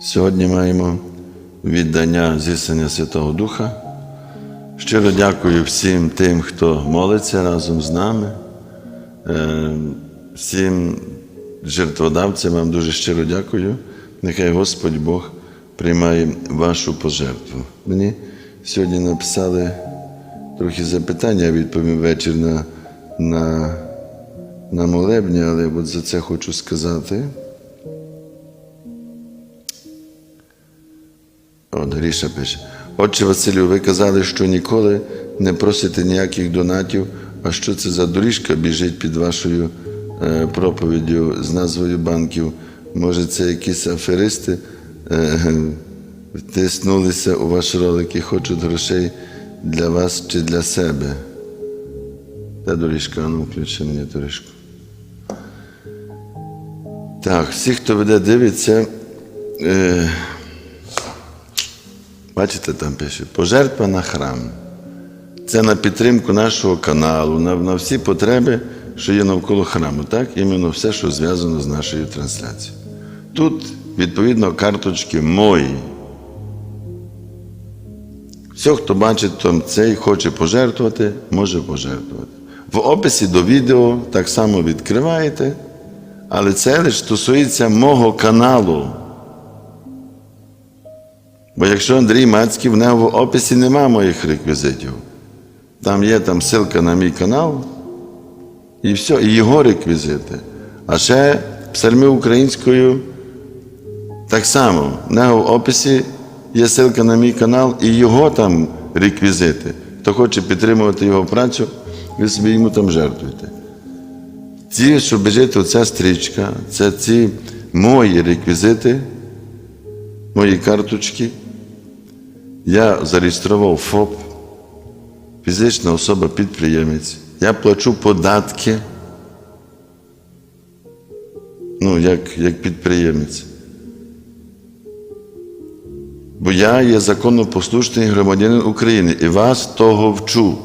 Сьогодні маємо віддання зіснення Святого Духа. Щиро дякую всім тим, хто молиться разом з нами, Е, всім жертводавцям вам дуже щиро дякую. Нехай Господь Бог приймає вашу пожертву. Мені сьогодні написали трохи запитання, я відповім вечір на, на, на молебні, але от за це хочу сказати. От Гріша пише. Отче Василю, ви казали, що ніколи не просите ніяких донатів. А що це за доріжка біжить під вашою е, проповіддю з назвою банків? Може, це якісь аферисти е, втиснулися у ваш ролик і хочуть грошей для вас чи для себе? Та доріжка, ну включи мені доріжку. Так, всі, хто веде, дивиться. Бачите, там пише пожертва на храм. Це на підтримку нашого каналу, на, на всі потреби, що є навколо храму, так? Іменно все, що зв'язано з нашою трансляцією. Тут, відповідно, карточки мої. Все, хто бачить там це і хоче пожертвувати, може пожертвувати. В описі до відео так само відкриваєте, але це лише стосується мого каналу. Бо якщо Андрій Мацький, в нього в описі нема моїх реквізитів. Там є там ссылка на мій канал, і все, і його реквізити. А ще псальми українською так само. В нього в описі є ссылка на мій канал і його там реквізити. Хто хоче підтримувати його працю, ви собі йому там жертвуєте. Ці, що біжить оця стрічка, це ці мої реквізити, мої карточки. Я зареєстрував ФОП, фізична особа-підприємець. Я плачу податки, ну, як, як підприємець. Бо я є законопослушний громадянин України і вас того вчу.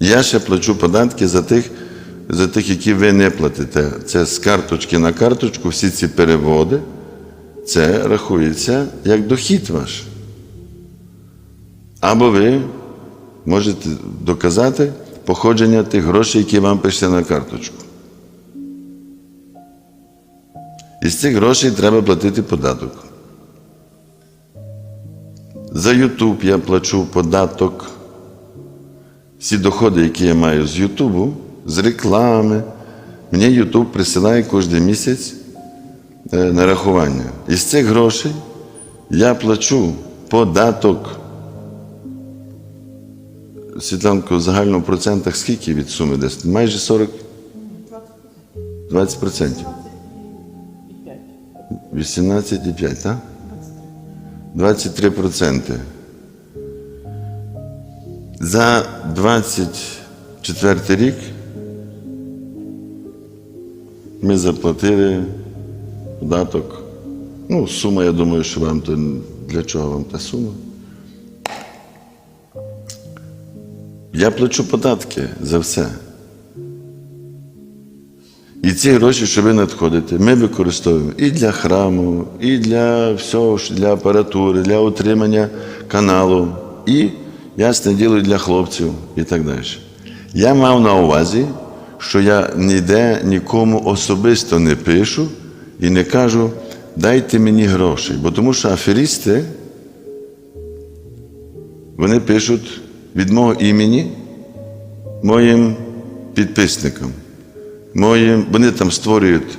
Я ще плачу податки за тих, за тих, які ви не платите. Це з карточки на карточку, всі ці переводи. Це рахується як дохід ваш. Або ви можете доказати походження тих грошей, які вам пишете на карточку. Із цих грошей треба платити податок. За Ютуб я плачу податок. Всі доходи, які я маю з Ютубу, з реклами, мені Ютуб присилає кожен місяць нарахування. Із цих грошей я плачу податок. Світланко, в загальному процентах скільки від суми десь? Майже 40? 20 процентів. 18,5, так? 23 проценти. За 24 рік ми заплатили податок. Ну, сума, я думаю, що вам то для чого вам та сума? Я плачу податки за все. І ці гроші, що ви надходите, ми використовуємо і для храму, і для всього, для апаратури, для утримання каналу, і, ясне діло, для хлопців і так далі. Я мав на увазі, що я ніде нікому особисто не пишу і не кажу, дайте мені грошей. Бо тому що аферісти, вони пишуть від мого імені моїм підписникам. Моїм, вони там створюють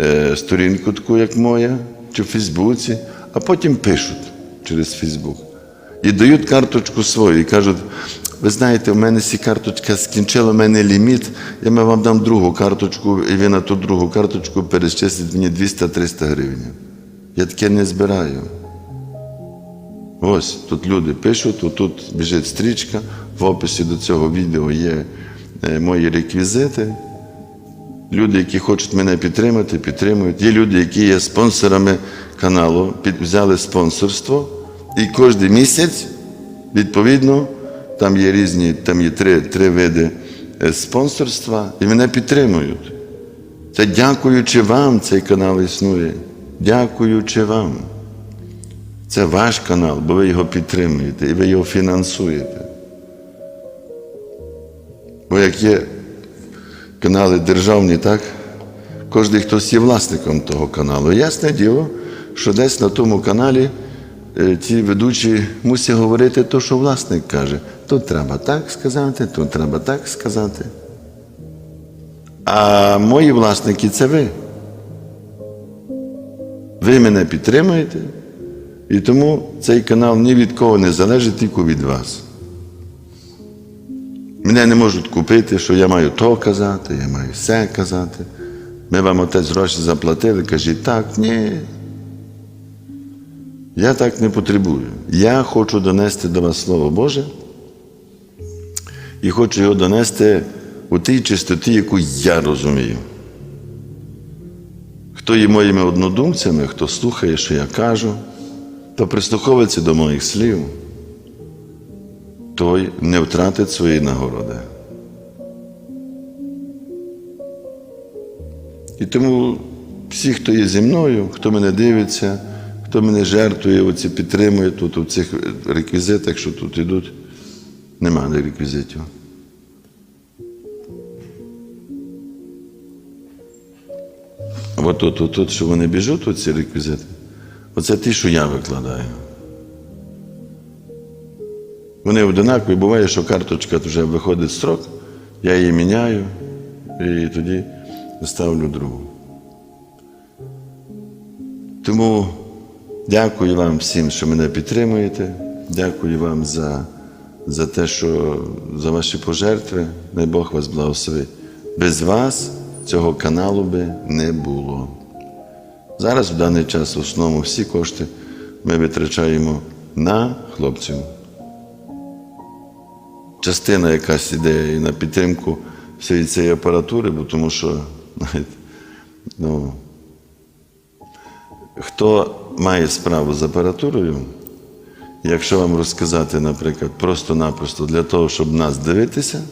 е, сторінку таку, як моя, чи в Фейсбуці, а потім пишуть через Фейсбук. І дають карточку свою і кажуть, ви знаєте, у мене ця карточка скінчила, у мене ліміт, я вам дам другу карточку, і ви на ту другу карточку перечислите мені 200-300 гривень. Я таке не збираю. Ось тут люди пишуть, отут біжить стрічка, в описі до цього відео є е, мої реквізити. Люди, які хочуть мене підтримати, підтримують. Є люди, які є спонсорами каналу, взяли спонсорство. І кожен місяць, відповідно, там є різні, там є три, три види е, спонсорства, і мене підтримують. Це дякуючи вам, цей канал існує. дякуючи вам. Це ваш канал, бо ви його підтримуєте і ви його фінансуєте. Бо як є канали державні, так? Кожен хтось є власником того каналу. Ясне діло, що десь на тому каналі е, ті ведучі мусять говорити те, що власник каже. Тут треба так сказати, тут треба так сказати. А мої власники це ви. Ви мене підтримуєте, і тому цей канал ні від кого не залежить, тільки від вас. Мене не можуть купити, що я маю то казати, я маю все казати. Ми вам отець гроші заплатили, кажіть так, ні. Я так не потребую. Я хочу донести до вас Слово Боже і хочу його донести у тій чистоті, яку я розумію. Хто є моїми однодумцями, хто слухає, що я кажу, то прислуховується до моїх слів, той не втратить своєї нагороди. І тому всі, хто є зі мною, хто мене дивиться, хто мене жертвує, оці підтримує тут, у цих реквізитах, що тут йдуть, немає реквізитів. От тут, от тут, що вони біжуть, от ці реквізити, оце ті, що я викладаю. Вони одинакові, буває, що карточка вже виходить строк, я її міняю і тоді ставлю другу. Тому дякую вам всім, що мене підтримуєте. Дякую вам за, за те, що за ваші пожертви. Най Бог вас благословить. Без вас цього каналу би не було. Зараз в даний час в основному всі кошти ми витрачаємо на хлопців. Частина якась іде і на підтримку всієї цієї апаратури, бо тому що знаєте, ну, хто має справу з апаратурою, якщо вам розказати, наприклад, просто-напросто для того, щоб нас дивитися,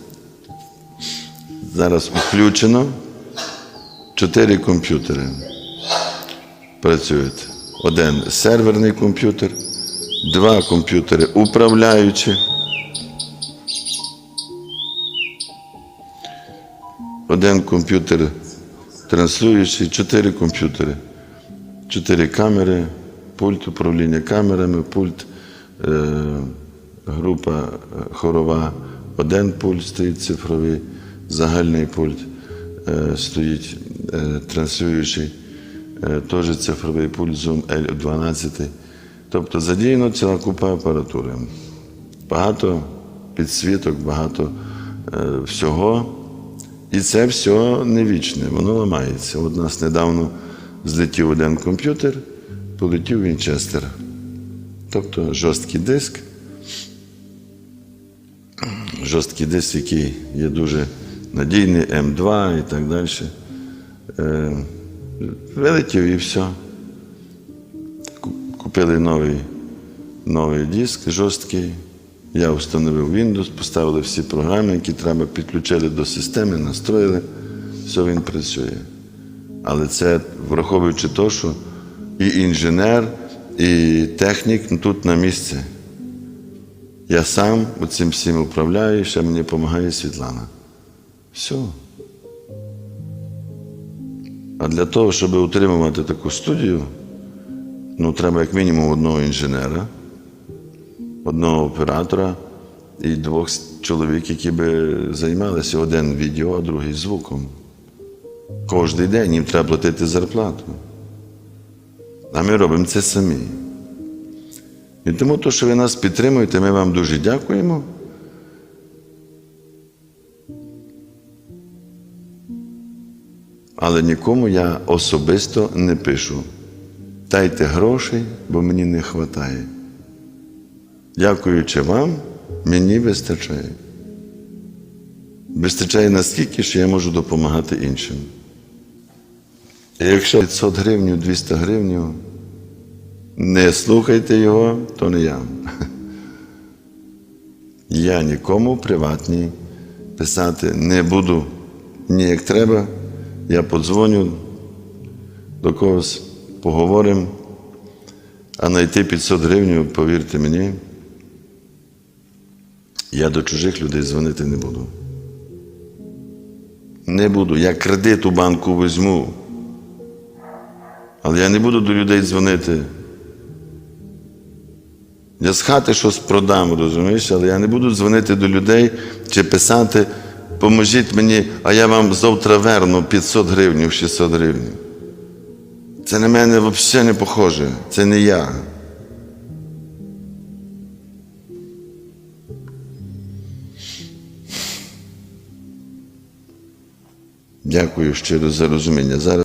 зараз включено чотири комп'ютери. Працюють. Один серверний комп'ютер, два комп'ютери управляючі. Один комп'ютер транслюючий, чотири комп'ютери, чотири камери, пульт управління камерами, пульт, група е, хорова, один пульт стоїть цифровий, загальний пульт е, стоїть е, транслюючий, е, теж цифровий пульт Zoom L12. Тобто задіяно ціла купа апаратури. Багато підсвіток, багато е, всього. І це все не вічне, воно ламається. От у нас недавно злетів один комп'ютер, полетів Вінчестер. Тобто жорсткий диск, жорсткий диск, який є дуже надійний, М2 і так далі. Е, Вилетів і все. Купили новий, новий диск жорсткий. Я встановив Windows, поставили всі програми, які треба, підключили до системи, настроїли, все він працює. Але це враховуючи те, що і інженер, і технік тут на місці. Я сам цим всім управляю, ще мені допомагає Світлана. Все. А для того, щоб утримувати таку студію, ну, треба як мінімум одного інженера одного оператора і двох чоловік, які би займалися один відео, а другий звуком. Кожний день їм треба платити зарплату. А ми робимо це самі. І тому, то, що ви нас підтримуєте, ми вам дуже дякуємо. Але нікому я особисто не пишу. Дайте грошей, бо мені не вистачає. Дякуючи вам, мені вистачає. Вистачає наскільки, що я можу допомагати іншим. Якщо 500 гривень, 200 гривень, не слухайте його, то не я. Я нікому приватні писати не буду ні як треба. Я подзвоню до когось, поговоримо. А знайти 500 гривень, повірте мені, я до чужих людей дзвонити не буду. Не буду. Я кредит у банку візьму. Але я не буду до людей дзвонити. Я з хати щось продам, розумієш, але я не буду дзвонити до людей чи писати, поможіть мені, а я вам завтра верну 500 гривень, 600 гривень. Це на мене взагалі не похоже. Це не я. Дякую щиро за розуміння. Зараз